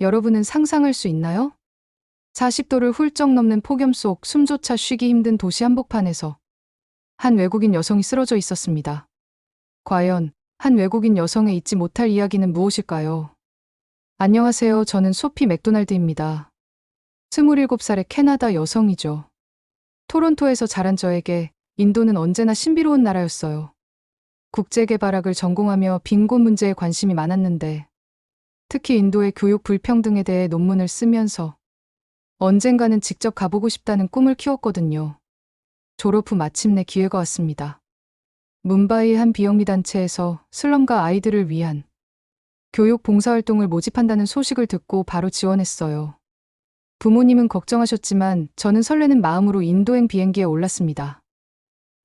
여러분은 상상할 수 있나요? 40도를 훌쩍 넘는 폭염 속 숨조차 쉬기 힘든 도시 한복판에서 한 외국인 여성이 쓰러져 있었습니다. 과연 한 외국인 여성의 잊지 못할 이야기는 무엇일까요? 안녕하세요. 저는 소피 맥도날드입니다. 27살의 캐나다 여성이죠. 토론토에서 자란 저에게 인도는 언제나 신비로운 나라였어요. 국제개발학을 전공하며 빈곤 문제에 관심이 많았는데 특히 인도의 교육 불평등에 대해 논문을 쓰면서 언젠가는 직접 가보고 싶다는 꿈을 키웠거든요. 졸업 후 마침내 기회가 왔습니다. 문바이의 한 비영리 단체에서 슬럼가 아이들을 위한 교육 봉사활동을 모집한다는 소식을 듣고 바로 지원했어요. 부모님은 걱정하셨지만 저는 설레는 마음으로 인도행 비행기에 올랐습니다.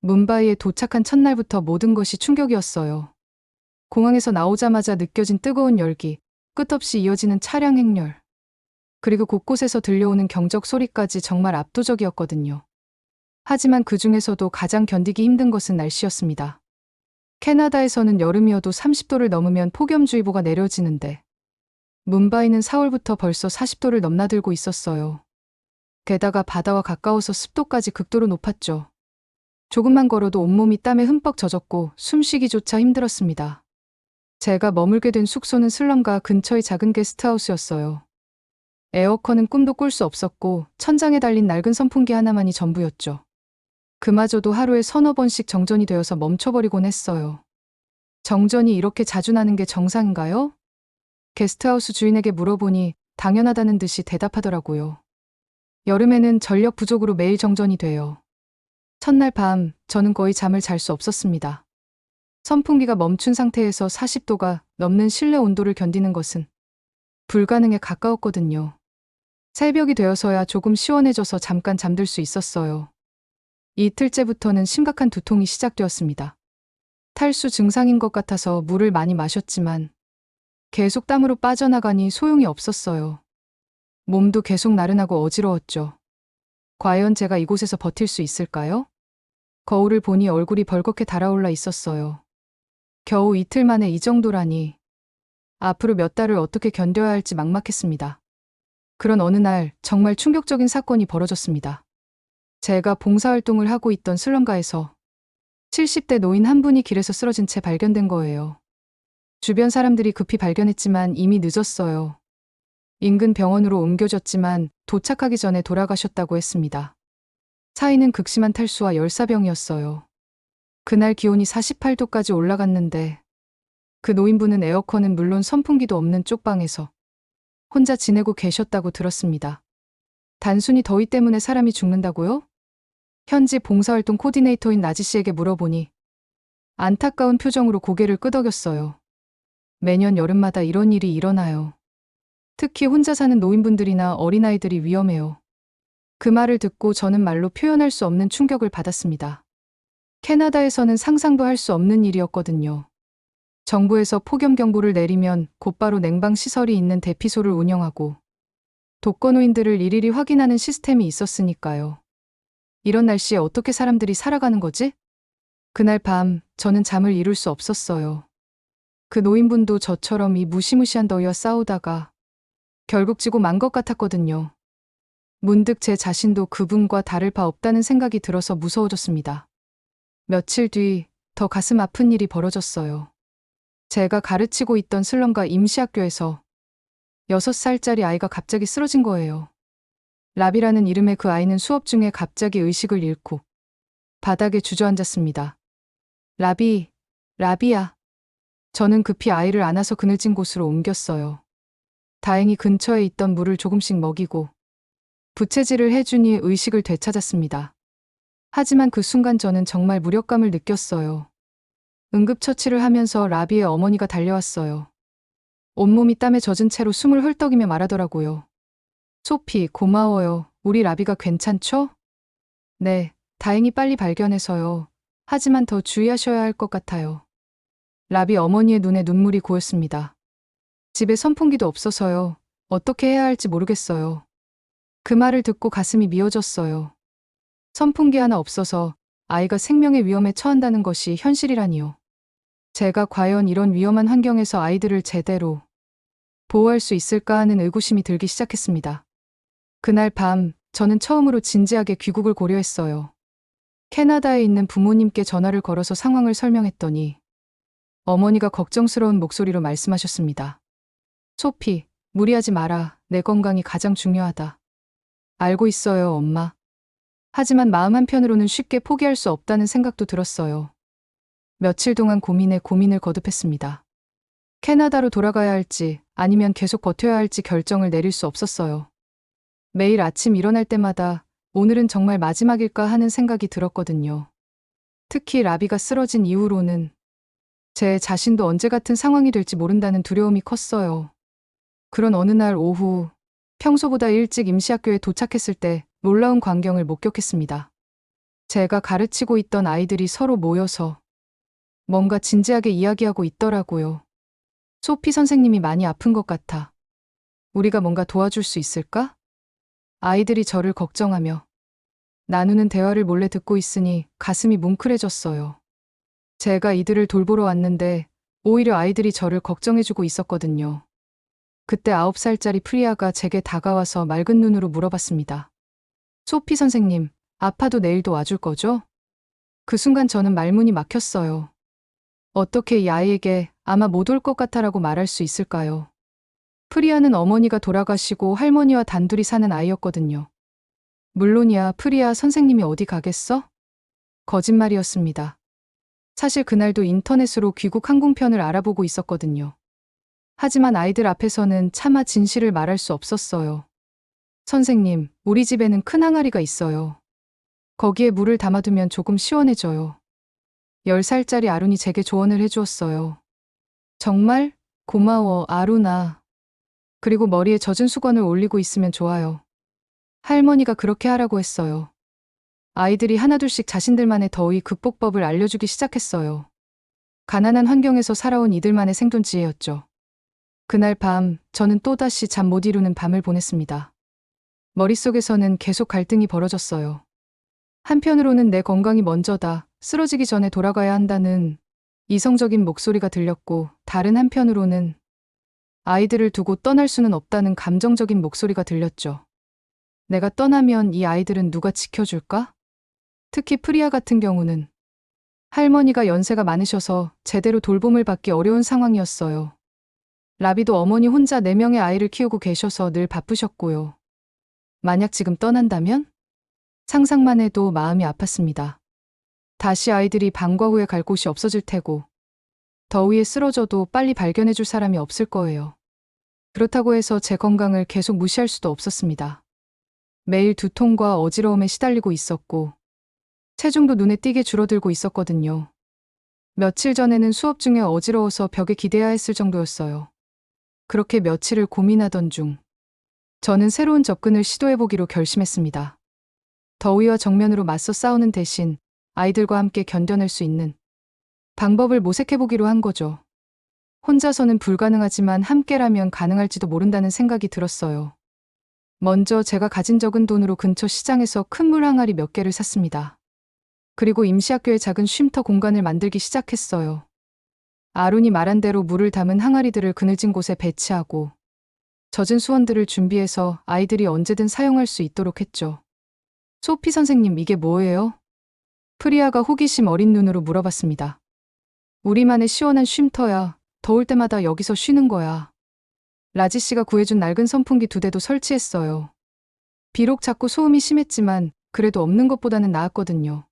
문바이에 도착한 첫날부터 모든 것이 충격이었어요. 공항에서 나오자마자 느껴진 뜨거운 열기, 끝없이 이어지는 차량 행렬, 그리고 곳곳에서 들려오는 경적 소리까지 정말 압도적이었거든요. 하지만 그 중에서도 가장 견디기 힘든 것은 날씨였습니다. 캐나다에서는 여름이어도 30도를 넘으면 폭염주의보가 내려지는데, 문바이는 4월부터 벌써 40도를 넘나들고 있었어요. 게다가 바다와 가까워서 습도까지 극도로 높았죠. 조금만 걸어도 온몸이 땀에 흠뻑 젖었고 숨쉬기조차 힘들었습니다. 제가 머물게 된 숙소는 슬럼가 근처의 작은 게스트하우스였어요. 에어컨은 꿈도 꿀 수 없었고 천장에 달린 낡은 선풍기 하나만이 전부였죠. 그마저도 하루에 서너 번씩 정전이 되어서 멈춰버리곤 했어요. 정전이 이렇게 자주 나는 게 정상인가요? 게스트하우스 주인에게 물어보니 당연하다는 듯이 대답하더라고요. 여름에는 전력 부족으로 매일 정전이 돼요. 첫날 밤 저는 거의 잠을 잘 수 없었습니다. 선풍기가 멈춘 상태에서 40도가 넘는 실내 온도를 견디는 것은 불가능에 가까웠거든요. 새벽이 되어서야 조금 시원해져서 잠깐 잠들 수 있었어요. 이틀째부터는 심각한 두통이 시작되었습니다. 탈수 증상인 것 같아서 물을 많이 마셨지만 계속 땀으로 빠져나가니 소용이 없었어요. 몸도 계속 나른하고 어지러웠죠. 과연 제가 이곳에서 버틸 수 있을까요? 거울을 보니 얼굴이 벌겋게 달아올라 있었어요. 겨우 이틀 만에 이 정도라니. 앞으로 몇 달을 어떻게 견뎌야 할지 막막했습니다. 그런 어느 날 정말 충격적인 사건이 벌어졌습니다. 제가 봉사활동을 하고 있던 슬럼가에서 70대 노인 한 분이 길에서 쓰러진 채 발견된 거예요. 주변 사람들이 급히 발견했지만 이미 늦었어요. 인근 병원으로 옮겨졌지만 도착하기 전에 돌아가셨다고 했습니다. 차이는 극심한 탈수와 열사병이었어요. 그날 기온이 48도까지 올라갔는데 그 노인분은 에어컨은 물론 선풍기도 없는 쪽방에서 혼자 지내고 계셨다고 들었습니다. 단순히 더위 때문에 사람이 죽는다고요? 현지 봉사활동 코디네이터인 나지 씨에게 물어보니 안타까운 표정으로 고개를 끄덕였어요. 매년 여름마다 이런 일이 일어나요. 특히 혼자 사는 노인분들이나 어린아이들이 위험해요. 그 말을 듣고 저는 말로 표현할 수 없는 충격을 받았습니다. 캐나다에서는 상상도 할 수 없는 일이었거든요. 정부에서 폭염 경보를 내리면 곧바로 냉방 시설이 있는 대피소를 운영하고 독거노인들을 일일이 확인하는 시스템이 있었으니까요. 이런 날씨에 어떻게 사람들이 살아가는 거지? 그날 밤 저는 잠을 이룰 수 없었어요. 그 노인분도 저처럼 이 무시무시한 더위와 싸우다가 결국 지고 만 것 같았거든요. 문득 제 자신도 그분과 다를 바 없다는 생각이 들어서 무서워졌습니다. 며칠 뒤 더 가슴 아픈 일이 벌어졌어요. 제가 가르치고 있던 슬럼가 임시학교에서 6살짜리 아이가 갑자기 쓰러진 거예요. 라비라는 이름의 그 아이는 수업 중에 갑자기 의식을 잃고 바닥에 주저앉았습니다. 라비, 라비야. 저는 급히 아이를 안아서 그늘진 곳으로 옮겼어요. 다행히 근처에 있던 물을 조금씩 먹이고 부채질을 해주니 의식을 되찾았습니다. 하지만 그 순간 저는 정말 무력감을 느꼈어요. 응급처치를 하면서 라비의 어머니가 달려왔어요. 온몸이 땀에 젖은 채로 숨을 헐떡이며 말하더라고요. 소피, 고마워요. 우리 라비가 괜찮죠? 네, 다행히 빨리 발견해서요. 하지만 더 주의하셔야 할 것 같아요. 라비 어머니의 눈에 눈물이 고였습니다. 집에 선풍기도 없어서요. 어떻게 해야 할지 모르겠어요. 그 말을 듣고 가슴이 미어졌어요. 선풍기 하나 없어서 아이가 생명의 위험에 처한다는 것이 현실이라니요. 제가 과연 이런 위험한 환경에서 아이들을 제대로 보호할 수 있을까 하는 의구심이 들기 시작했습니다. 그날 밤, 저는 처음으로 진지하게 귀국을 고려했어요. 캐나다에 있는 부모님께 전화를 걸어서 상황을 설명했더니 어머니가 걱정스러운 목소리로 말씀하셨습니다. 소피, 무리하지 마라. 내 건강이 가장 중요하다. 알고 있어요, 엄마. 하지만 마음 한편으로는 쉽게 포기할 수 없다는 생각도 들었어요. 며칠 동안 고민에 고민을 거듭했습니다. 캐나다로 돌아가야 할지 아니면 계속 버텨야 할지 결정을 내릴 수 없었어요. 매일 아침 일어날 때마다 오늘은 정말 마지막일까 하는 생각이 들었거든요. 특히 라비가 쓰러진 이후로는 제 자신도 언제 같은 상황이 될지 모른다는 두려움이 컸어요. 그런 어느 날 오후 평소보다 일찍 임시학교에 도착했을 때 놀라운 광경을 목격했습니다. 제가 가르치고 있던 아이들이 서로 모여서 뭔가 진지하게 이야기하고 있더라고요. 소피 선생님이 많이 아픈 것 같아. 우리가 뭔가 도와줄 수 있을까? 아이들이 저를 걱정하며 나누는 대화를 몰래 듣고 있으니 가슴이 뭉클해졌어요. 제가 이들을 돌보러 왔는데 오히려 아이들이 저를 걱정해주고 있었거든요. 그때 아홉 살짜리 프리아가 제게 다가와서 맑은 눈으로 물어봤습니다. 소피 선생님, 아파도 내일도 와줄 거죠? 그 순간 저는 말문이 막혔어요. 어떻게 이 아이에게 아마 못 올 것 같아라고 말할 수 있을까요? 프리아는 어머니가 돌아가시고 할머니와 단둘이 사는 아이였거든요. 물론이야 프리아 선생님이 어디 가겠어? 거짓말이었습니다. 사실 그날도 인터넷으로 귀국 항공편을 알아보고 있었거든요. 하지만 아이들 앞에서는 차마 진실을 말할 수 없었어요. 선생님, 우리 집에는 큰 항아리가 있어요. 거기에 물을 담아두면 조금 시원해져요. 10살짜리 아룬이 제게 조언을 해주었어요. 정말? 고마워, 아루나. 그리고 머리에 젖은 수건을 올리고 있으면 좋아요. 할머니가 그렇게 하라고 했어요. 아이들이 하나둘씩 자신들만의 더위 극복법을 알려주기 시작했어요. 가난한 환경에서 살아온 이들만의 생존 지혜였죠. 그날 밤, 저는 또다시 잠 못 이루는 밤을 보냈습니다. 머릿속에서는 계속 갈등이 벌어졌어요. 한편으로는 내 건강이 먼저다, 쓰러지기 전에 돌아가야 한다는 이성적인 목소리가 들렸고, 다른 한편으로는 아이들을 두고 떠날 수는 없다는 감정적인 목소리가 들렸죠. 내가 떠나면 이 아이들은 누가 지켜줄까? 특히 프리아 같은 경우는 할머니가 연세가 많으셔서 제대로 돌봄을 받기 어려운 상황이었어요. 라비도 어머니 혼자 4명의 아이를 키우고 계셔서 늘 바쁘셨고요. 만약 지금 떠난다면? 상상만 해도 마음이 아팠습니다. 다시 아이들이 방과 후에 갈 곳이 없어질 테고, 더위에 쓰러져도 빨리 발견해 줄 사람이 없을 거예요. 그렇다고 해서 제 건강을 계속 무시할 수도 없었습니다. 매일 두통과 어지러움에 시달리고 있었고, 체중도 눈에 띄게 줄어들고 있었거든요. 며칠 전에는 수업 중에 어지러워서 벽에 기대야 했을 정도였어요. 그렇게 며칠을 고민하던 중, 저는 새로운 접근을 시도해보기로 결심했습니다. 더위와 정면으로 맞서 싸우는 대신 아이들과 함께 견뎌낼 수 있는 방법을 모색해보기로 한 거죠. 혼자서는 불가능하지만 함께라면 가능할지도 모른다는 생각이 들었어요. 먼저 제가 가진 적은 돈으로 근처 시장에서 큰 물 항아리 몇 개를 샀습니다. 그리고 임시학교에 작은 쉼터 공간을 만들기 시작했어요. 아룬이 말한 대로 물을 담은 항아리들을 그늘진 곳에 배치하고 젖은 수원들을 준비해서 아이들이 언제든 사용할 수 있도록 했죠. 소피 선생님, 이게 뭐예요? 프리아가 호기심 어린 눈으로 물어봤습니다. 우리만의 시원한 쉼터야. 더울 때마다 여기서 쉬는 거야. 라지 씨가 구해준 낡은 선풍기 두 대도 설치했어요. 비록 자꾸 소음이 심했지만 그래도 없는 것보다는 나았거든요.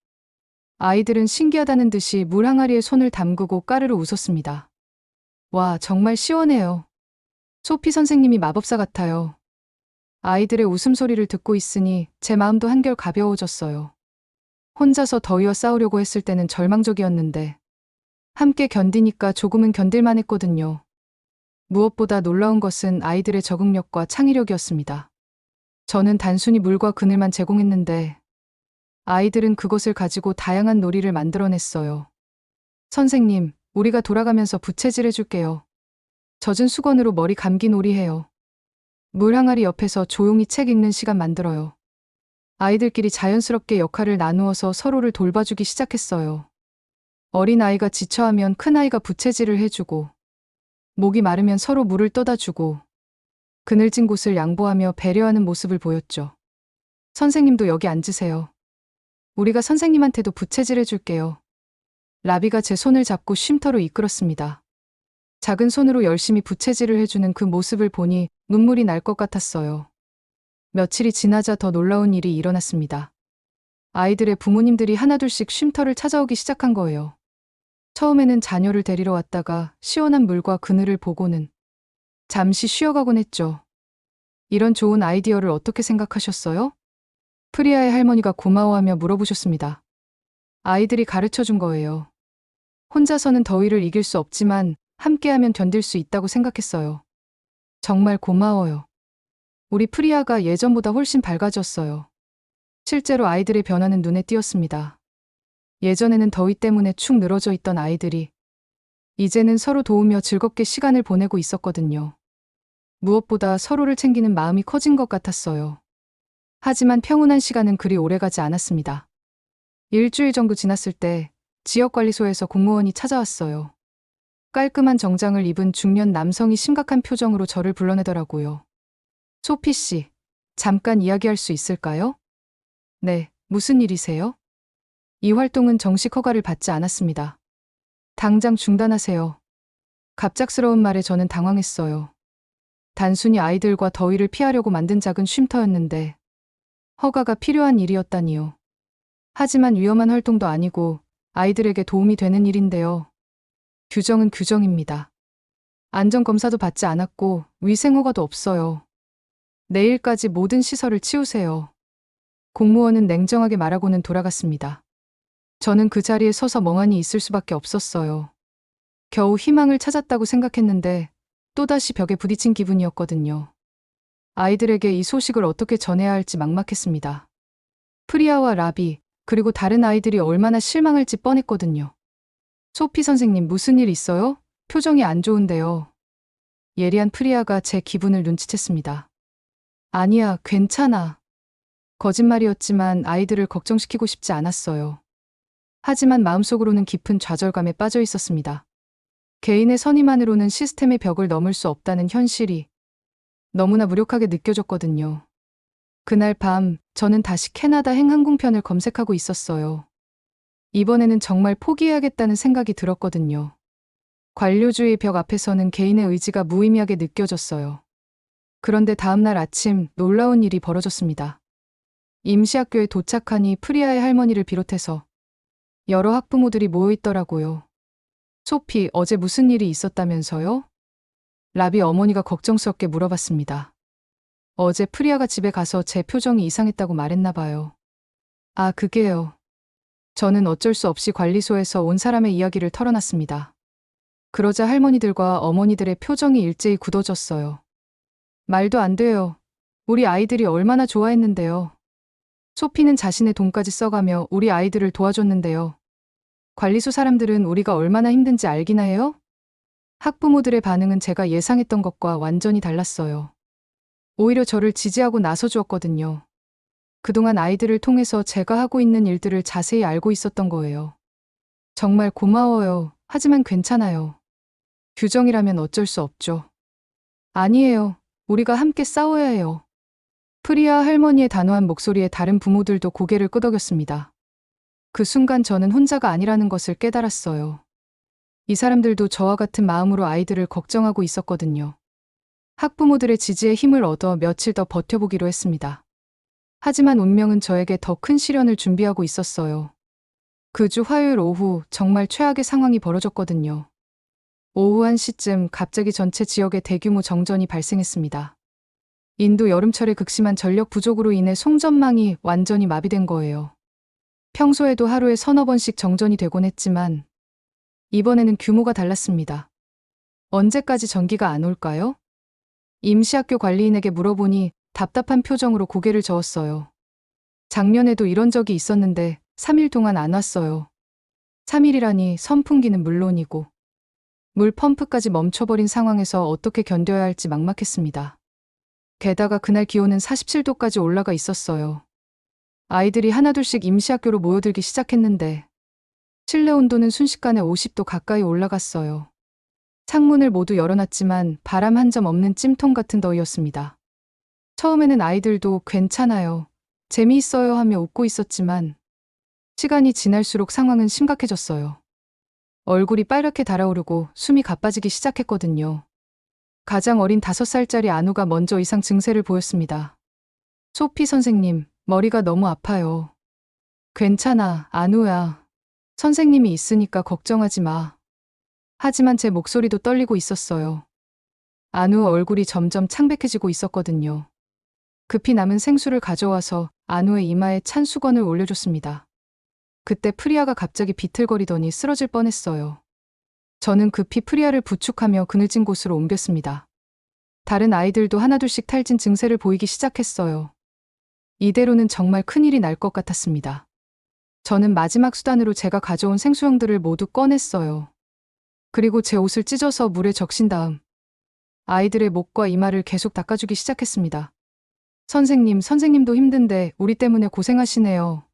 아이들은 신기하다는 듯이 물 항아리에 손을 담그고 까르르 웃었습니다. 와, 정말 시원해요. 소피 선생님이 마법사 같아요. 아이들의 웃음소리를 듣고 있으니 제 마음도 한결 가벼워졌어요. 혼자서 더위와 싸우려고 했을 때는 절망적이었는데 함께 견디니까 조금은 견딜만 했거든요. 무엇보다 놀라운 것은 아이들의 적응력과 창의력이었습니다. 저는 단순히 물과 그늘만 제공했는데 아이들은 그것을 가지고 다양한 놀이를 만들어냈어요. 선생님, 우리가 돌아가면서 부채질 해줄게요. 젖은 수건으로 머리 감기 놀이 해요. 물 항아리 옆에서 조용히 책 읽는 시간 만들어요. 아이들끼리 자연스럽게 역할을 나누어서 서로를 돌봐주기 시작했어요. 어린 아이가 지쳐하면 큰 아이가 부채질을 해주고, 목이 마르면 서로 물을 떠다 주고, 그늘진 곳을 양보하며 배려하는 모습을 보였죠. 선생님도 여기 앉으세요. 우리가 선생님한테도 부채질 해줄게요. 라비가 제 손을 잡고 쉼터로 이끌었습니다. 작은 손으로 열심히 부채질을 해주는 그 모습을 보니 눈물이 날 것 같았어요. 며칠이 지나자 더 놀라운 일이 일어났습니다. 아이들의 부모님들이 하나둘씩 쉼터를 찾아오기 시작한 거예요. 처음에는 자녀를 데리러 왔다가 시원한 물과 그늘을 보고는 잠시 쉬어가곤 했죠. 이런 좋은 아이디어를 어떻게 생각하셨어요? 프리아의 할머니가 고마워하며 물어보셨습니다. 아이들이 가르쳐 준 거예요. 혼자서는 더위를 이길 수 없지만 함께하면 견딜 수 있다고 생각했어요. 정말 고마워요. 우리 프리아가 예전보다 훨씬 밝아졌어요. 실제로 아이들의 변화는 눈에 띄었습니다. 예전에는 더위 때문에 축 늘어져 있던 아이들이 이제는 서로 도우며 즐겁게 시간을 보내고 있었거든요. 무엇보다 서로를 챙기는 마음이 커진 것 같았어요. 하지만 평온한 시간은 그리 오래가지 않았습니다. 일주일 정도 지났을 때 지역관리소에서 공무원이 찾아왔어요. 깔끔한 정장을 입은 중년 남성이 심각한 표정으로 저를 불러내더라고요. 소피 씨, 잠깐 이야기할 수 있을까요? 네, 무슨 일이세요? 이 활동은 정식 허가를 받지 않았습니다. 당장 중단하세요. 갑작스러운 말에 저는 당황했어요. 단순히 아이들과 더위를 피하려고 만든 작은 쉼터였는데 허가가 필요한 일이었다니요. 하지만 위험한 활동도 아니고 아이들에게 도움이 되는 일인데요. 규정은 규정입니다. 안전검사도 받지 않았고 위생허가도 없어요. 내일까지 모든 시설을 치우세요. 공무원은 냉정하게 말하고는 돌아갔습니다. 저는 그 자리에 서서 멍하니 있을 수밖에 없었어요. 겨우 희망을 찾았다고 생각했는데 또다시 벽에 부딪힌 기분이었거든요. 아이들에게 이 소식을 어떻게 전해야 할지 막막했습니다. 프리아와 라비, 그리고 다른 아이들이 얼마나 실망할지 뻔했거든요. 소피 선생님 무슨 일 있어요? 표정이 안 좋은데요. 예리한 프리아가 제 기분을 눈치챘습니다. 아니야, 괜찮아. 거짓말이었지만 아이들을 걱정시키고 싶지 않았어요. 하지만 마음속으로는 깊은 좌절감에 빠져 있었습니다. 개인의 선의만으로는 시스템의 벽을 넘을 수 없다는 현실이 너무나 무력하게 느껴졌거든요. 그날 밤 저는 다시 캐나다 행 항공편을 검색하고 있었어요. 이번에는 정말 포기해야겠다는 생각이 들었거든요. 관료주의 벽 앞에서는 개인의 의지가 무의미하게 느껴졌어요. 그런데 다음날 아침 놀라운 일이 벌어졌습니다. 임시학교에 도착하니 프리아의 할머니를 비롯해서 여러 학부모들이 모여 있더라고요. 소피, 어제 무슨 일이 있었다면서요? 라비 어머니가 걱정스럽게 물어봤습니다. 어제 프리아가 집에 가서 제 표정이 이상했다고 말했나 봐요. 아, 그게요. 저는 어쩔 수 없이 관리소에서 온 사람의 이야기를 털어놨습니다. 그러자 할머니들과 어머니들의 표정이 일제히 굳어졌어요. 말도 안 돼요. 우리 아이들이 얼마나 좋아했는데요. 소피는 자신의 돈까지 써가며 우리 아이들을 도와줬는데요. 관리소 사람들은 우리가 얼마나 힘든지 알기나 해요? 학부모들의 반응은 제가 예상했던 것과 완전히 달랐어요. 오히려 저를 지지하고 나서 주었거든요. 그동안 아이들을 통해서 제가 하고 있는 일들을 자세히 알고 있었던 거예요. 정말 고마워요. 하지만 괜찮아요. 규정이라면 어쩔 수 없죠. 아니에요. 우리가 함께 싸워야 해요. 프리아 할머니의 단호한 목소리에 다른 부모들도 고개를 끄덕였습니다. 그 순간 저는 혼자가 아니라는 것을 깨달았어요. 이 사람들도 저와 같은 마음으로 아이들을 걱정하고 있었거든요. 학부모들의 지지에 힘을 얻어 며칠 더 버텨보기로 했습니다. 하지만 운명은 저에게 더 큰 시련을 준비하고 있었어요. 그 주 화요일 오후 정말 최악의 상황이 벌어졌거든요. 오후 1시쯤 갑자기 전체 지역에 대규모 정전이 발생했습니다. 인도 여름철의 극심한 전력 부족으로 인해 송전망이 완전히 마비된 거예요. 평소에도 하루에 서너 번씩 정전이 되곤 했지만 이번에는 규모가 달랐습니다. 언제까지 전기가 안 올까요? 임시학교 관리인에게 물어보니 답답한 표정으로 고개를 저었어요. 작년에도 이런 적이 있었는데 3일 동안 안 왔어요. 3일이라니 선풍기는 물론이고 물 펌프까지 멈춰버린 상황에서 어떻게 견뎌야 할지 막막했습니다. 게다가 그날 기온은 47도까지 올라가 있었어요. 아이들이 하나둘씩 임시학교로 모여들기 시작했는데 실내 온도는 순식간에 50도 가까이 올라갔어요. 창문을 모두 열어놨지만 바람 한 점 없는 찜통 같은 더위였습니다. 처음에는 아이들도 괜찮아요. 재미있어요 하며 웃고 있었지만 시간이 지날수록 상황은 심각해졌어요. 얼굴이 빨갛게 달아오르고 숨이 가빠지기 시작했거든요. 가장 어린 다섯 살짜리 안우가 먼저 이상 증세를 보였습니다. 소피 선생님, 머리가 너무 아파요. 괜찮아, 안우야. 선생님이 있으니까 걱정하지 마. 하지만 제 목소리도 떨리고 있었어요. 안우 얼굴이 점점 창백해지고 있었거든요. 급히 남은 생수를 가져와서 안우의 이마에 찬 수건을 올려줬습니다. 그때 프리아가 갑자기 비틀거리더니 쓰러질 뻔했어요. 저는 급히 프리아를 부축하며 그늘진 곳으로 옮겼습니다. 다른 아이들도 하나둘씩 탈진 증세를 보이기 시작했어요. 이대로는 정말 큰일이 날 것 같았습니다. 저는 마지막 수단으로 제가 가져온 생수형들을 모두 꺼냈어요. 그리고 제 옷을 찢어서 물에 적신 다음 아이들의 목과 이마를 계속 닦아주기 시작했습니다. 선생님, 선생님도 힘든데 우리 때문에 고생하시네요.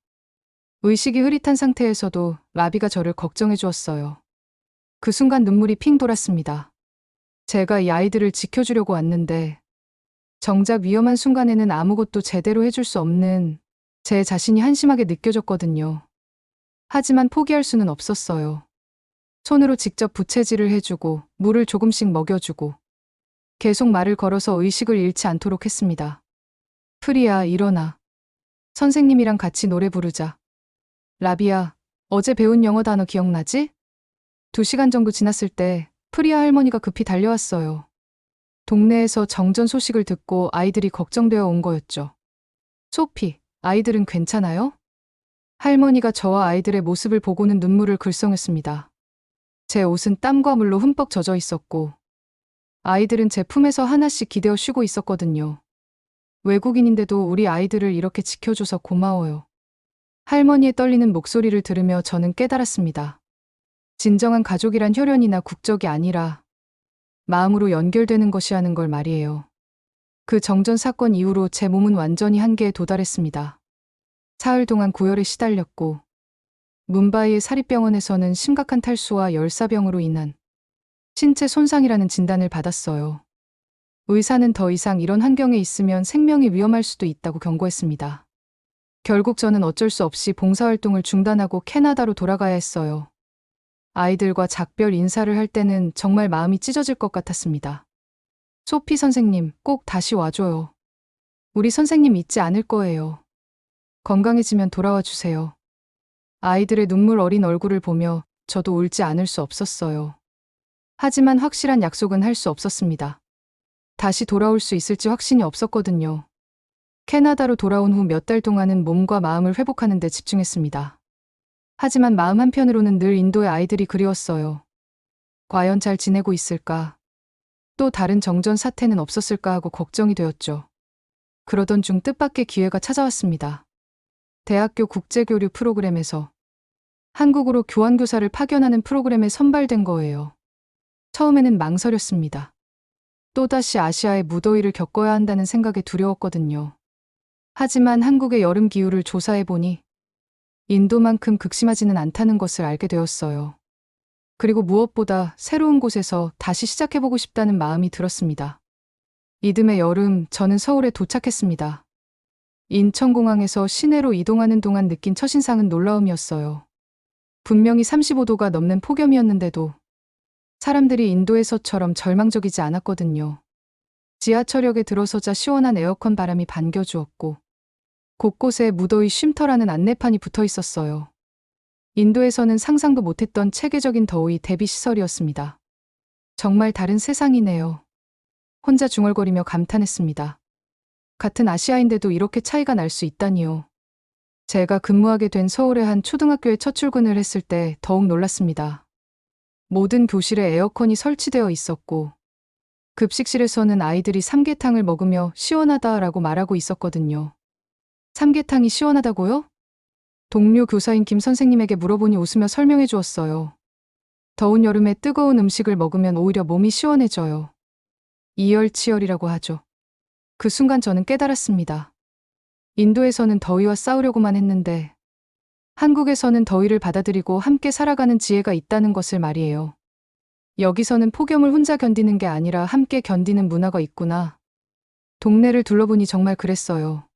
의식이 흐릿한 상태에서도 라비가 저를 걱정해 주었어요. 그 순간 눈물이 핑 돌았습니다. 제가 이 아이들을 지켜주려고 왔는데 정작 위험한 순간에는 아무것도 제대로 해줄 수 없는 제 자신이 한심하게 느껴졌거든요. 하지만 포기할 수는 없었어요. 손으로 직접 부채질을 해주고 물을 조금씩 먹여주고 계속 말을 걸어서 의식을 잃지 않도록 했습니다. 프리야, 일어나. 선생님이랑 같이 노래 부르자. 라비야, 어제 배운 영어 단어 기억나지? 두 시간 정도 지났을 때 프리아 할머니가 급히 달려왔어요. 동네에서 정전 소식을 듣고 아이들이 걱정되어 온 거였죠. 소피, 아이들은 괜찮아요? 할머니가 저와 아이들의 모습을 보고는 눈물을 글썽였습니다. 제 옷은 땀과 물로 흠뻑 젖어 있었고, 아이들은 제 품에서 하나씩 기대어 쉬고 있었거든요. 외국인인데도 우리 아이들을 이렇게 지켜줘서 고마워요. 할머니의 떨리는 목소리를 들으며 저는 깨달았습니다. 진정한 가족이란 혈연이나 국적이 아니라 마음으로 연결되는 것이라는 걸 말이에요. 그 정전 사건 이후로 제 몸은 완전히 한계에 도달했습니다. 사흘 동안 구열에 시달렸고 문바이의 사립병원에서는 심각한 탈수와 열사병으로 인한 신체 손상이라는 진단을 받았어요. 의사는 더 이상 이런 환경에 있으면 생명이 위험할 수도 있다고 경고했습니다. 결국 저는 어쩔 수 없이 봉사활동을 중단하고 캐나다로 돌아가야 했어요. 아이들과 작별 인사를 할 때는 정말 마음이 찢어질 것 같았습니다. 소피 선생님, 꼭 다시 와줘요. 우리 선생님 잊지 않을 거예요. 건강해지면 돌아와 주세요. 아이들의 눈물 어린 얼굴을 보며 저도 울지 않을 수 없었어요. 하지만 확실한 약속은 할 수 없었습니다. 다시 돌아올 수 있을지 확신이 없었거든요. 캐나다로 돌아온 후 몇 달 동안은 몸과 마음을 회복하는 데 집중했습니다. 하지만 마음 한편으로는 늘 인도의 아이들이 그리웠어요. 과연 잘 지내고 있을까? 또 다른 정전 사태는 없었을까 하고 걱정이 되었죠. 그러던 중 뜻밖의 기회가 찾아왔습니다. 대학교 국제교류 프로그램에서 한국으로 교환교사를 파견하는 프로그램에 선발된 거예요. 처음에는 망설였습니다. 또다시 아시아의 무더위를 겪어야 한다는 생각에 두려웠거든요. 하지만 한국의 여름 기후를 조사해 보니 인도만큼 극심하지는 않다는 것을 알게 되었어요. 그리고 무엇보다 새로운 곳에서 다시 시작해보고 싶다는 마음이 들었습니다. 이듬해 여름 저는 서울에 도착했습니다. 인천공항에서 시내로 이동하는 동안 느낀 첫인상은 놀라움이었어요. 분명히 35도가 넘는 폭염이었는데도 사람들이 인도에서처럼 절망적이지 않았거든요. 지하철역에 들어서자 시원한 에어컨 바람이 반겨주었고 곳곳에 무더위 쉼터라는 안내판이 붙어 있었어요. 인도에서는 상상도 못했던 체계적인 더위 대비 시설이었습니다. 정말 다른 세상이네요. 혼자 중얼거리며 감탄했습니다. 같은 아시아인데도 이렇게 차이가 날 수 있다니요. 제가 근무하게 된 서울의 한 초등학교에 첫 출근을 했을 때 더욱 놀랐습니다. 모든 교실에 에어컨이 설치되어 있었고, 급식실에서는 아이들이 삼계탕을 먹으며 시원하다라고 말하고 있었거든요. 삼계탕이 시원하다고요? 동료 교사인 김 선생님에게 물어보니 웃으며 설명해 주었어요. 더운 여름에 뜨거운 음식을 먹으면 오히려 몸이 시원해져요. 이열치열이라고 하죠. 그 순간 저는 깨달았습니다. 인도에서는 더위와 싸우려고만 했는데 한국에서는 더위를 받아들이고 함께 살아가는 지혜가 있다는 것을 말이에요. 여기서는 폭염을 혼자 견디는 게 아니라 함께 견디는 문화가 있구나. 동네를 둘러보니 정말 그랬어요.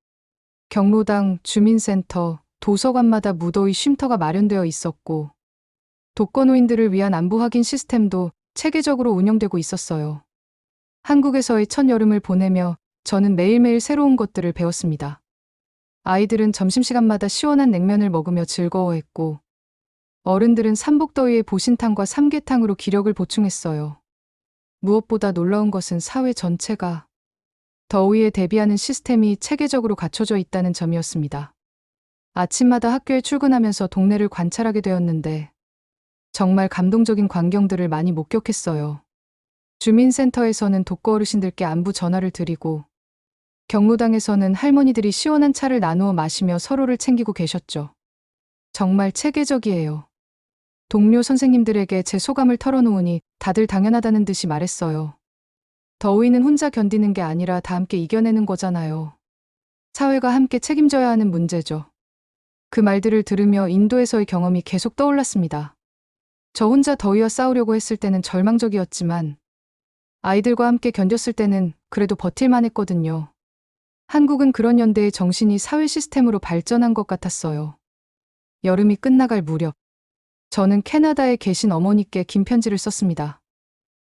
경로당, 주민센터, 도서관마다 무더위 쉼터가 마련되어 있었고, 독거노인들을 위한 안부 확인 시스템도 체계적으로 운영되고 있었어요. 한국에서의 첫 여름을 보내며 저는 매일매일 새로운 것들을 배웠습니다. 아이들은 점심시간마다 시원한 냉면을 먹으며 즐거워했고, 어른들은 삼복더위에 보신탕과 삼계탕으로 기력을 보충했어요. 무엇보다 놀라운 것은 사회 전체가 더위에 대비하는 시스템이 체계적으로 갖춰져 있다는 점이었습니다. 아침마다 학교에 출근하면서 동네를 관찰하게 되었는데 정말 감동적인 광경들을 많이 목격했어요. 주민센터에서는 독거 어르신들께 안부 전화를 드리고 경로당에서는 할머니들이 시원한 차를 나누어 마시며 서로를 챙기고 계셨죠. 정말 체계적이에요. 동료 선생님들에게 제 소감을 털어놓으니 다들 당연하다는 듯이 말했어요. 더위는 혼자 견디는 게 아니라 다 함께 이겨내는 거잖아요. 사회가 함께 책임져야 하는 문제죠. 그 말들을 들으며 인도에서의 경험이 계속 떠올랐습니다. 저 혼자 더위와 싸우려고 했을 때는 절망적이었지만 아이들과 함께 견뎠을 때는 그래도 버틸만 했거든요. 한국은 그런 연대의 정신이 사회 시스템으로 발전한 것 같았어요. 여름이 끝나갈 무렵, 저는 캐나다에 계신 어머니께 긴 편지를 썼습니다.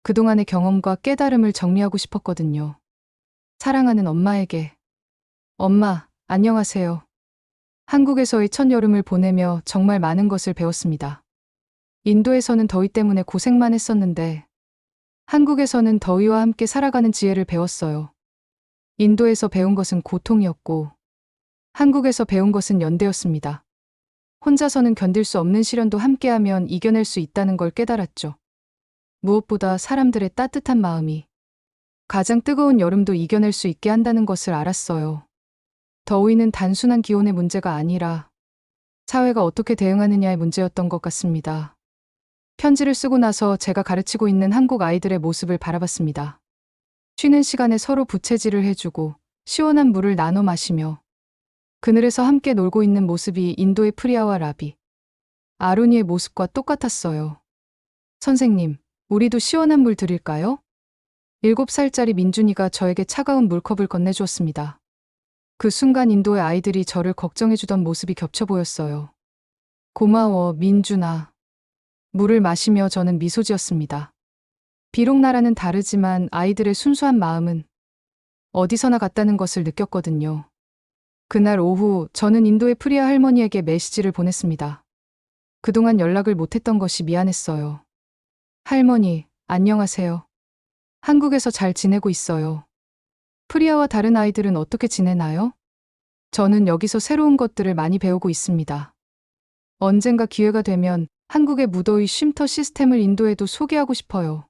그동안의 경험과 깨달음을 정리하고 싶었거든요. 사랑하는 엄마에게. 엄마, 안녕하세요. 한국에서의 첫 여름을 보내며 정말 많은 것을 배웠습니다. 인도에서는 더위 때문에 고생만 했었는데, 한국에서는 더위와 함께 살아가는 지혜를 배웠어요. 인도에서 배운 것은 고통이었고, 한국에서 배운 것은 연대였습니다. 혼자서는 견딜 수 없는 시련도 함께하면 이겨낼 수 있다는 걸 깨달았죠. 무엇보다 사람들의 따뜻한 마음이 가장 뜨거운 여름도 이겨낼 수 있게 한다는 것을 알았어요. 더위는 단순한 기온의 문제가 아니라 사회가 어떻게 대응하느냐의 문제였던 것 같습니다. 편지를 쓰고 나서 제가 가르치고 있는 한국 아이들의 모습을 바라봤습니다. 쉬는 시간에 서로 부채질을 해주고 시원한 물을 나눠 마시며 그늘에서 함께 놀고 있는 모습이 인도의 프리아와 라비, 아론이의 모습과 똑같았어요. 선생님, 우리도 시원한 물 드릴까요? 7살짜리 민준이가 저에게 차가운 물컵을 건네주었습니다. 그 순간 인도의 아이들이 저를 걱정해주던 모습이 겹쳐 보였어요. 고마워, 민준아. 물을 마시며 저는 미소 지었습니다. 비록 나라는 다르지만 아이들의 순수한 마음은 어디서나 같다는 것을 느꼈거든요. 그날 오후 저는 인도의 프리아 할머니에게 메시지를 보냈습니다. 그동안 연락을 못했던 것이 미안했어요. 할머니, 안녕하세요. 한국에서 잘 지내고 있어요. 프리아와 다른 아이들은 어떻게 지내나요? 저는 여기서 새로운 것들을 많이 배우고 있습니다. 언젠가 기회가 되면 한국의 무더위 쉼터 시스템을 인도에도 소개하고 싶어요.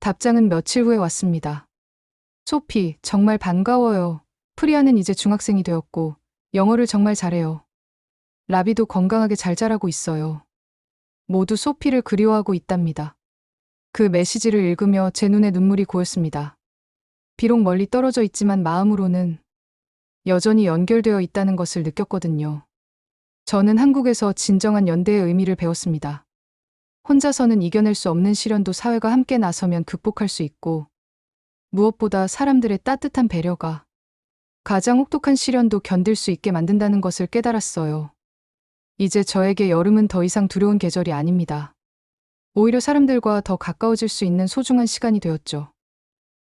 답장은 며칠 후에 왔습니다. 소피, 정말 반가워요. 프리아는 이제 중학생이 되었고, 영어를 정말 잘해요. 라비도 건강하게 잘 자라고 있어요. 모두 소피를 그리워하고 있답니다. 그 메시지를 읽으며 제 눈에 눈물이 고였습니다. 비록 멀리 떨어져 있지만 마음으로는 여전히 연결되어 있다는 것을 느꼈거든요. 저는 한국에서 진정한 연대의 의미를 배웠습니다. 혼자서는 이겨낼 수 없는 시련도 사회가 함께 나서면 극복할 수 있고, 무엇보다 사람들의 따뜻한 배려가 가장 혹독한 시련도 견딜 수 있게 만든다는 것을 깨달았어요. 이제 저에게 여름은 더 이상 두려운 계절이 아닙니다. 오히려 사람들과 더 가까워질 수 있는 소중한 시간이 되었죠.